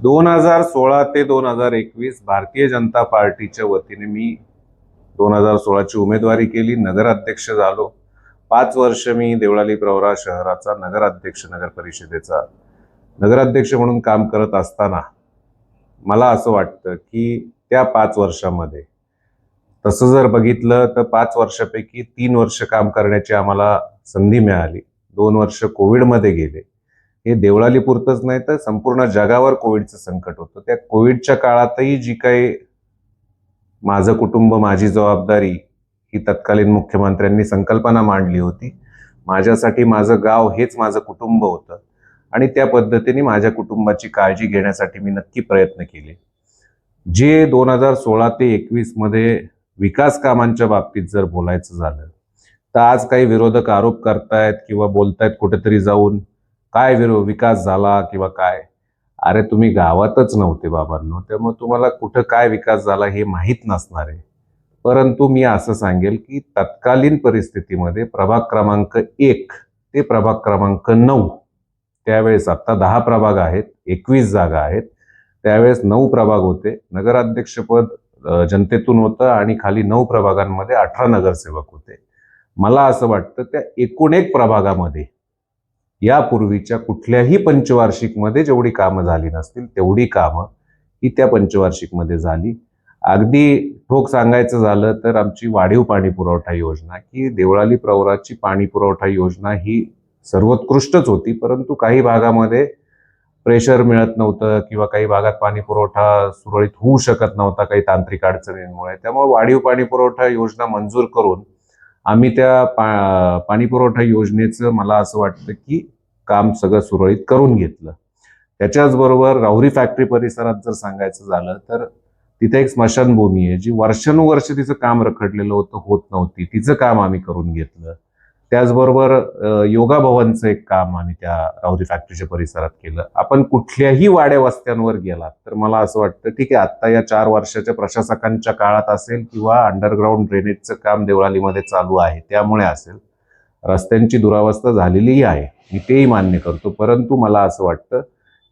दोन हजार सोळा ते दोन हजार एकवीस भारतीय जनता पार्टीच्या वतीने मी दोन हजार सोळाची उमेदवारी केली नगराध्यक्ष झालो. पाच वर्ष मी देवळाली प्रवरा शहराचा नगराध्यक्ष नगर परिषदेचा नगराध्यक्ष म्हणून काम करत असताना मला असं वाटतं की त्या पाच वर्षामध्ये तसं जर बघितलं तर पाच वर्षापैकी तीन वर्ष काम करण्याची आम्हाला संधी मिळाली. दोन वर्ष कोविडमध्ये गेले. हे देवळाली पुरतंच नाही तर संपूर्ण जगावर कोविडचं संकट होतं. त्या कोविडच्या काळातही जी काही माझं कुटुंब माझी जबाबदारी ही तत्कालीन मुख्यमंत्र्यांनी संकल्पना मांडली होती. माझ्यासाठी माझं गाव हेच माझं कुटुंब होतं आणि त्या पद्धतीने माझ्या कुटुंबाची काळजी घेण्यासाठी मी नक्की प्रयत्न केले. जे दोन हजार सोळा ते एकवीसमध्ये विकास कामांच्या बाबतीत जर बोलायचं झालं तर आज काही विरोधक आरोप करतायत किंवा बोलतायत कुठेतरी जाऊन काय विरो विकास झाला किंवा काय? अरे तुम्ही गावातच नव्हते बाबांनो त्यामुळे तुम्हाला कुठं काय विकास झाला हे माहीत नसणार आहे. परंतु मी असं सांगेल की तत्कालीन परिस्थितीमध्ये प्रभाग क्रमांक एक ते प्रभाग क्रमांक नऊ त्यावेळेस आत्ता दहा प्रभाग आहेत एकवीस जागा आहेत. त्यावेळेस नऊ प्रभाग होते. नगराध्यक्षपद जनतेतून होतं आणि खाली नऊ प्रभागांमध्ये अठरा नगरसेवक होते. मला असं वाटतं त्या एकूण एक प्रभागामध्ये यापूर्वीच्या कुठल्याही पंचवार्षिकमध्ये जेवढी कामं झाली नसतील तेवढी कामं ही त्या पंचवार्षिकमध्ये झाली. अगदी ठोक सांगायचं झालं तर आमची वाढीव पाणी पुरवठा योजना की देवळाली प्रवराची पाणी पुरवठा योजना ही सर्वोत्कृष्टच होती परंतु काही भागामध्ये प्रेशर मिळत नव्हतं किंवा काही भागात पाणी पुरवठा सुरळीत होऊ शकत नव्हता काही तांत्रिक अडचणींमुळे. त्यामुळे वाढीव पाणी पुरवठा योजना मंजूर करून आम्ही त्या पा पाणी पुरवठा योजनेचं मला असं वाटतं की काम सगळं सुरळीत करून घेतलं. त्याच्याचबरोबर राहुरी फॅक्टरी परिसरात जर सांगायचं झालं तर तिथे एक स्मशानभूमी आहे जी वर्षानुवर्ष तिचं काम रखडलेलं होतं होत नव्हती. तिचं काम आम्ही करून घेतलं. त्याचबरोबर योगा भवनचं एक काम आम्ही त्या राहुरी फॅक्टरीच्या परिसरात केलं. आपण कुठल्याही वाड्या वस्त्यांवर गेलात तर मला असं वाटतं ठीक आहे आत्ता या चार वर्षाच्या प्रशासकांच्या काळात असेल किंवा अंडरग्राऊंड ड्रेनेजचं काम देवळालीमध्ये चालू आहे त्यामुळे असेल रस्त्यांची दुरावस्था झालेलीही आहे. मी तेही मान्य करतो. परंतु मला असं वाटतं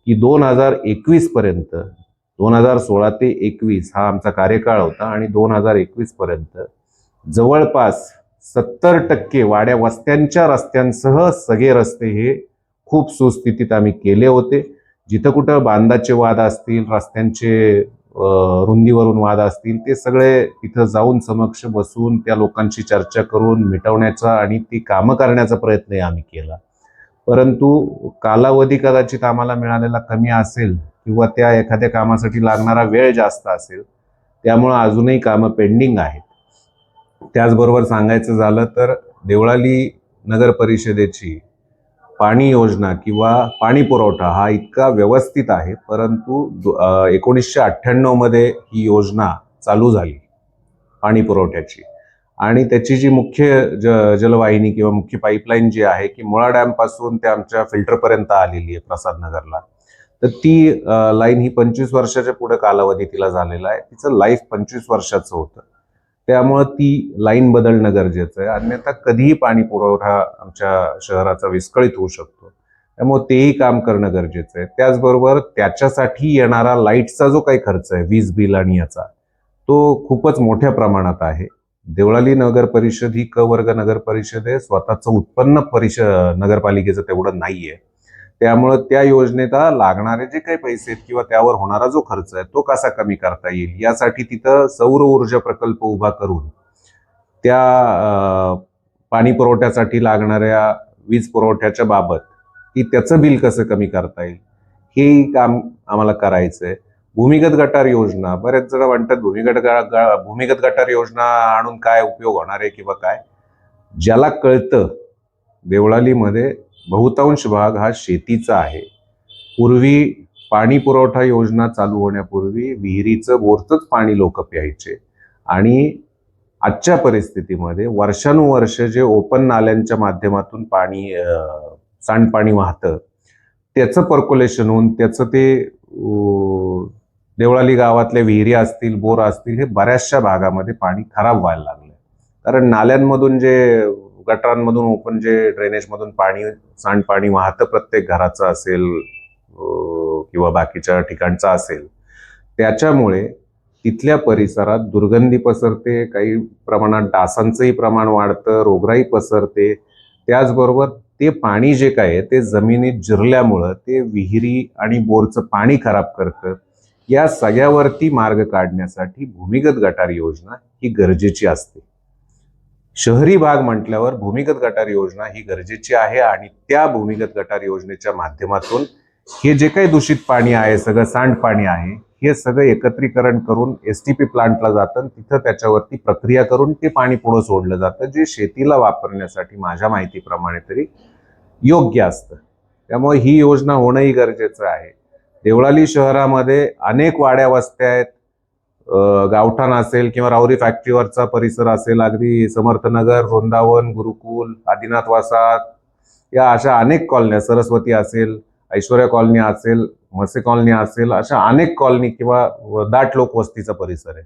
की दोन हजार एकवीस पर्यंत दोन हजार सोळा ते एकवीस हा आमचा कार्यकाळ होता आणि दोन हजार एकवीस पर्यंत जवळपास सत्तर टक्के वाड्या वस्त्यांच्या रस्त्यांसह सगळे रस्ते हे खूप सुस्थितीत आम्ही केले होते. जिथं कुठं बांधाचे वाद असतील रस्त्यांचे रुंदीवरून वाद असतील ते सगळे तिथं जाऊन समक्ष बसून त्या लोकांशी चर्चा करून मिटवण्याचा आणि ती कामं करण्याचा प्रयत्नही आम्ही केला. परंतु कालावधी कदाचित आम्हाला मिळालेला कमी असेल किंवा त्या एखाद्या कामासाठी लागणारा वेळ जास्त असेल त्यामुळं अजूनही कामं पेंडिंग आहेत. त्याचबरोबर सांगायचं झालं तर देवळाली नगर परिषदेची पाणी योजना किंवा पाणी पुरवठा हा इतका व्यवस्थित आहे परंतु एकोणीसशे अठ्ठ्याण्णवमध्ये ही योजना चालू झाली पाणी पुरवठ्याची. आणि त्याची जी मुख्य ज जलवाहिनी किंवा मुख्य पाईपलाईन जी आहे की मुळा डॅमपासून ते आमच्या फिल्टरपर्यंत आलेली आहे प्रसाद नगरला. तर ती लाईन ही पंचवीस वर्षाच्या पुढे कालावधी तिला झालेला आहे. तिचं लाईफ पंचवीस वर्षाचं होतं. त्यामुळं ती लाईन बदलणं गरजेचं आहे. अन्यथा कधीही पाणी पुरवठा आमच्या शहराचा विस्कळीत होऊ शकतो. त्यामुळे तेही काम करणं गरजेचं आहे. त्याचबरोबर त्याच्यासाठी येणारा लाईटचा जो काही खर्च आहे वीज बिल आणि याचा तो खूपच मोठ्या प्रमाणात आहे. देवळाली नगर परिषद ही क वर्ग नगर परिषद आहे. स्वतःचं उत्पन्न परिष नगरपालिकेचं तेवढं नाहीये. त्यामुळं त्या योजनेला लागणारे जे काही पैसे आहेत किंवा त्यावर होणारा जो खर्च आहे तो कसा कमी करता येईल? यासाठी तिथं सौर ऊर्जा प्रकल्प उभा करून त्या पाणी पुरवठ्यासाठी लागणाऱ्या वीज पुरवठ्याच्या बाबत की त्याचं बिल कसं कमी करता येईल? हेही काम आम्हाला करायचं आहे भूमिगत गटार योजना बरेच जण म्हणतात भूमिगत भूमिगत गटार योजना आणून काय उपयोग होणार आहे किंवा काय? ज्याला कळतं देवळालीमध्ये बहुतांश भाग हा शेतीचा आहे. पूर्वी पाणी पुरवठा योजना चालू होण्यापूर्वी विहिरीचं बोरचंच पाणी लोक प्यायचे. आणि आजच्या परिस्थितीमध्ये वर्षानुवर्ष जे ओपन नाल्यांच्या माध्यमातून पाणी सांडपाणी वाहतं त्याचं पर्क्युलेशन होऊन त्याचं ते देवळाली गावातल्या विहिरी असतील बोर असतील हे बऱ्याचशा भागामध्ये पाणी खराब व्हायला लागलं कारण नाल्यांमधून जे गटारांमधून ओपन जे ड्रेनेजमधून पाणी सांडपाणी वाहतं प्रत्येक घराचं असेल किंवा बाकीच्या ठिकाणचा असेल त्याच्यामुळे तिथल्या परिसरात दुर्गंधी पसरते काही प्रमाणात डासांचंही प्रमाण वाढतं रोगराई पसरते. त्याचबरोबर ते पाणी जे काय आहे ते जमिनीत जिरल्यामुळं ते विहिरी आणि बोरचं पाणी खराब करतं. या सगळ्यावरती मार्ग काढण्यासाठी भूमिगत गटार योजना ही गरजेची असते. शहरी भाग म्हटल्यावर भूमिगत गटार योजना ही गरजेची आहे आणि त्या भूमिगत गटार योजनेच्या माध्यमातून हे जे काही दूषित पाणी आहे सगळं सांडपाणी आहे हे सगळं एकत्रीकरण करून एस टी पी प्लांटला जातं आणि तिथं त्याच्यावरती प्रक्रिया करून ते पाणी पुढं सोडलं जातं जे शेतीला वापरण्यासाठी माझ्या माहितीप्रमाणे तरी योग्य असतं. त्यामुळे ही योजना होणंही गरजेचं आहे. देवळाली शहरामध्ये अनेक वाड्या वस्त्या आहेत गावठाण असेल किंवा राऊरी फॅक्टरीवरचा परिसर असेल अगदी समर्थनगर वृंदावन गुरुकुल आदिनाथ वासात या अशा अनेक कॉलन्या सरस्वती असेल ऐश्वर्या कॉलनी असेल मसे कॉलनी असेल अशा अनेक कॉलनी किंवा दाट लोकवस्तीचा परिसर आहे.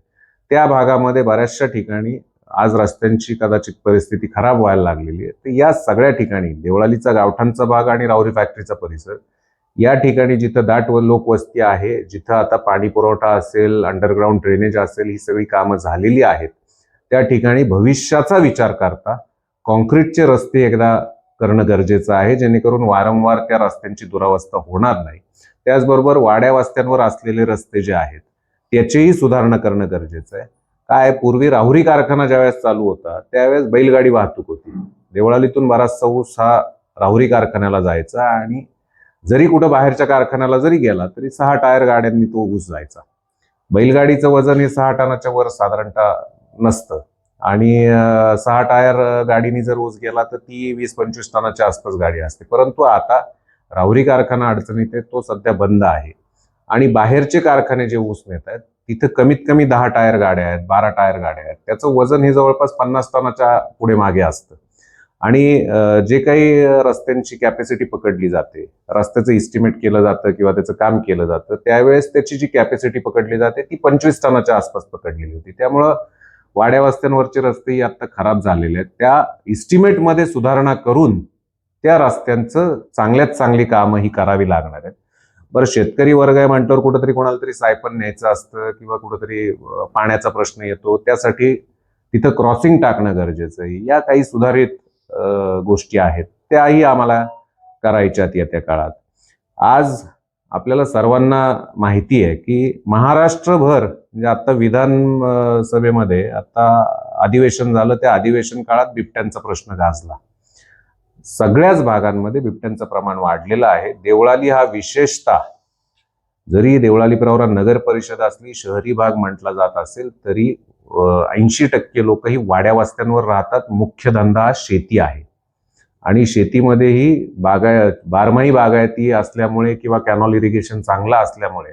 त्या भागामध्ये बऱ्याचशा ठिकाणी आज रस्त्यांची कदाचित परिस्थिती खराब व्हायला लागलेली आहे. तर या सगळ्या ठिकाणी देवळालीचा गावठाणचा भाग आणि राऊरी फॅक्टरीचा परिसर या ठिकाणी जिथं दाट व लोकवस्ती आहे जिथं आता पाणी पुरवठा असेल अंडरग्राऊंड ड्रेनेज असेल ही सगळी कामं झालेली आहेत. त्या ठिकाणी भविष्याचा विचार करता कॉन्क्रीटचे रस्ते एकदा करणं गरजेचं आहे जेणेकरून वारंवार त्या रस्त्यांची दुरावस्था होणार नाही. त्याचबरोबर वाड्या वस्त्यांवर असलेले रस्ते जे आहेत त्याचीही सुधारणा करणं गरजेचं आहे. काय पूर्वी राहुरी कारखाना ज्यावेळेस चालू होता त्यावेळेस बैलगाडी वाहतूक होती. देवळालीतून बराचसा ऊस हा राहुरी कारखान्याला जायचा आणि जरी कुठं बाहेरच्या कारखान्याला जरी गेला तरी सहा टायर गाड्यांनी तो ऊस जायचा बैलगाडीचं वजन हे सहा टनाच्या वर साधारणतः नसतं. आणि सहा टायर गाडीने गाडीनी जर ऊस गेला तर ती वीस पंचवीस टनाच्या आसपास गाडी असते. परंतु आता राहुरी कारखाना अडचणीत आहे तो सध्या बंद आहे. आणि बाहेरचे कारखाने जे ऊस नेत आहेत तिथं कमीत कमी दहा टायर गाड्या आहेत बारा टायर गाड्या आहेत. त्याचं वजन हे जवळपास पन्नास टनाच्या पुढे मागे असतं. आणि जे काही रस्त्यांची कॅपॅसिटी पकडली जाते रस्त्याचं इस्टिमेट केलं जातं किंवा त्याचं काम केलं जातं त्यावेळेस त्याची जी कॅपॅसिटी पकडली जाते ती पंचवीस टनाच्या आसपास पकडलेली होती. त्यामुळं वाड्या वस्त्यांवरचे रस्तेही आता खराब झालेले आहेत. त्या इस्टिमेटमध्ये सुधारणा करून त्या रस्त्यांचं चांगल्यात चांगली कामं ही करावी लागणार आहेत. बरं शेतकरी वर्ग आहे म्हटल्यावर कुठंतरी कोणाला तरी सायपन न्यायचं असतं किंवा कुठंतरी पाण्याचा प्रश्न येतो. त्यासाठी तिथं क्रॉसिंग टाकणं गरजेचं आहे. या काही सुधारित गोष्टी आहेत. त्याही आम्हाला करायच्यात येत्या काळात. आज आपल्याला सर्वांना माहिती आहे की महाराष्ट्रभर म्हणजे आता विधान सभेमध्ये आता अधिवेशन झालं त्या अधिवेशन काळात बिबट्यांचा प्रश्न गाजला. सगळ्याच भागांमध्ये बिबट्यांचं प्रमाण वाढलेलं आहे. देवळाली हा विशेषतः जरी देवळाली प्रवरा नगर परिषद असली शहरी भाग म्हटला जात असेल तरी ऐंशी टक्के लोक ही वाड्या वस्त्यांवर राहतात. मुख्य धंदा हा शेती आहे. आणि शेतीमध्येही बागाय बारमाही बागायती असल्यामुळे किंवा कॅनॉल इरिगेशन चांगला असल्यामुळे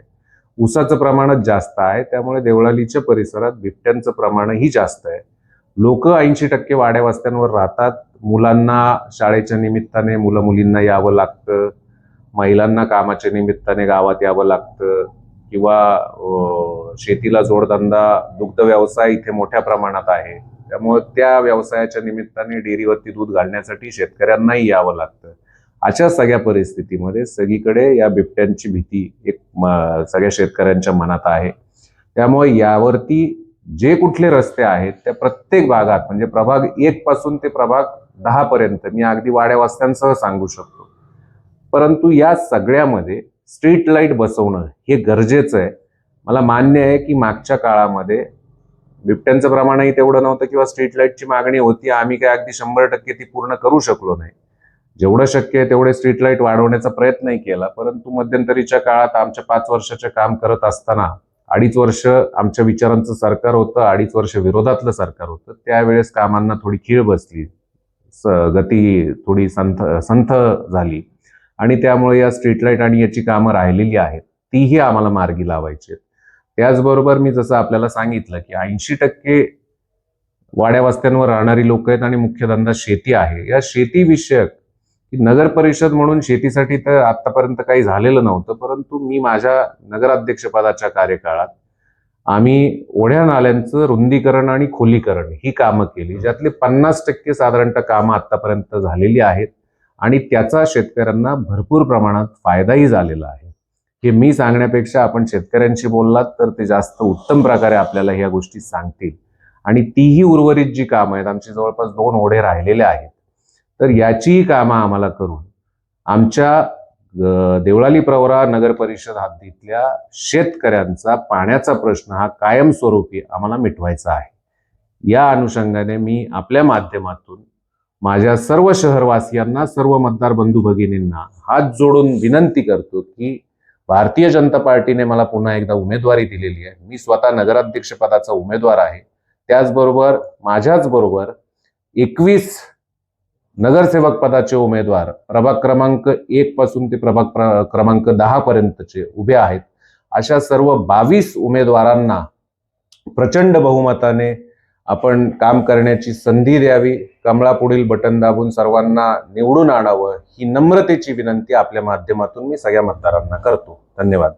ऊसाचं प्रमाणच जास्त आहे. त्यामुळे देवळालीच्या परिसरात बिबट्यांचं प्रमाणही जास्त आहे. लोक ऐंशी टक्के वाड्या वस्त्यांवर राहतात. मुलांना शाळेच्या निमित्ताने मुलं मुलींना यावं लागतं. महिलांना कामाच्या निमित्ताने गावात यावं लागतं. किंवा शेतीला जोडधंदा दुग्ध व्यवसाय इथे मोठ्या प्रमाणात आहे. त्यामुळे त्या व्यवसायाच्या निमित्ताने डेअरीवरती दूध घालण्यासाठी शेतकऱ्यांनाही यावं लागतं. अशा सगळ्या परिस्थितीमध्ये सगळीकडे या बिबट्यांची भीती एक सगळ्या शेतकऱ्यांच्या मनात आहे. त्यामुळे यावरती जे कुठले रस्ते आहेत त्या प्रत्येक भागात म्हणजे प्रभाग एक पासून ते प्रभाग दहा पर्यंत मी अगदी वाड्या वस्त्यांसह सांगू शकतो. परंतु या सगळ्यामध्ये स्ट्रीट लाइट बसवणं हे गरजेचं आहे. मला मान्य आहे की मागच्या काळामध्ये बिबट्यांचं प्रमाणही तेवढं नव्हतं किंवा स्ट्रीट लाईटची मागणी होती. आम्ही काय अगदी शंभर टक्के ती पूर्ण करू शकलो नाही. जेवढं शक्य आहे तेवढे स्ट्रीट लाइट वाढवण्याचा प्रयत्नही केला. परंतु मध्यंतरीच्या काळात आमच्या पाच वर्षाचे काम करत असताना अडीच वर्ष आमच्या विचारांचं सरकार होतं अडीच वर्ष विरोधातलं सरकार होतं. त्यावेळेस कामांना थोडी खीळ बसली. स- गती थोडी संथ संथ झाली. आणि त्यामुळे या स्ट्रीट लाइट आणि याची कामं राहिलेली आहेत. तीही आम्हाला मार्गी लावायची आहेत. त्याचबरोबर मी जसं आपल्याला सांगितलं की ऐंशी टक्के वाड्या वस्त्यांवर राहणारी लोक आहेत आणि मुख्य धंदा शेती आहे. या शेतीविषयक नगर परिषद म्हणून शेतीसाठी तर आतापर्यंत काही झालेलं नव्हतं परंतु मी माझ्या नगराध्यक्षपदाच्या कार्यकाळात आम्ही ओढ्या नाल्यांचं रुंदीकरण आणि खोलीकरण ही कामं केली ज्यातले पन्नास टक्के साधारणतः कामं आतापर्यंत झालेली आहेत. आणि त्याचा शेतकऱ्यांना भरपूर प्रमाणात फायदाही झालेला आहे. हे मी सांगण्यापेक्षा आपण शेतकऱ्यांशी बोललात तर ते जास्त उत्तम प्रकारे आपल्याला ह्या गोष्टी सांगतील. आणि तीही उर्वरित जी कामं आहेत आमची जवळपास दोन ओढे राहिलेले आहेत. तर याचीही कामं आम्हाला करून आमच्या देवळाली प्रवरा नगर परिषद हद्दीतल्या शेतकऱ्यांचा पाण्याचा प्रश्न हा कायमस्वरूपी आम्हाला मिटवायचा आहे. या अनुषंगाने मी आपल्या माध्यमातून माझ्या सर्व शहरवासियांना सर्व मतदार बंधू भगिनींना हात जोडून विनंती करतो की भारतीय जनता पार्टीने मला पुन्हा एकदा उमेदवारी दिलेली आहे. मी स्वतः नगराध्यक्ष पदाचा उमेदवार आहे. त्याचबरोबर माझ्याच बरोबर एकवीस नगरसेवक पदाचे उमेदवार प्रभाग क्रमांक एक पासून ते प्रभाग प्र- क्रमांक दहा पर्यंतचे उभे आहेत. अशा सर्व बावीस उमेदवारांना प्रचंड बहुमताने आपण काम करण्याची संधी द्यावी. कमळापुढील बटन दाबून सर्वांना निवडून आणावं ही नम्रतेची विनंती आपल्या माध्यमातून मी सगळ्या मतदारांना करतो. धन्यवाद.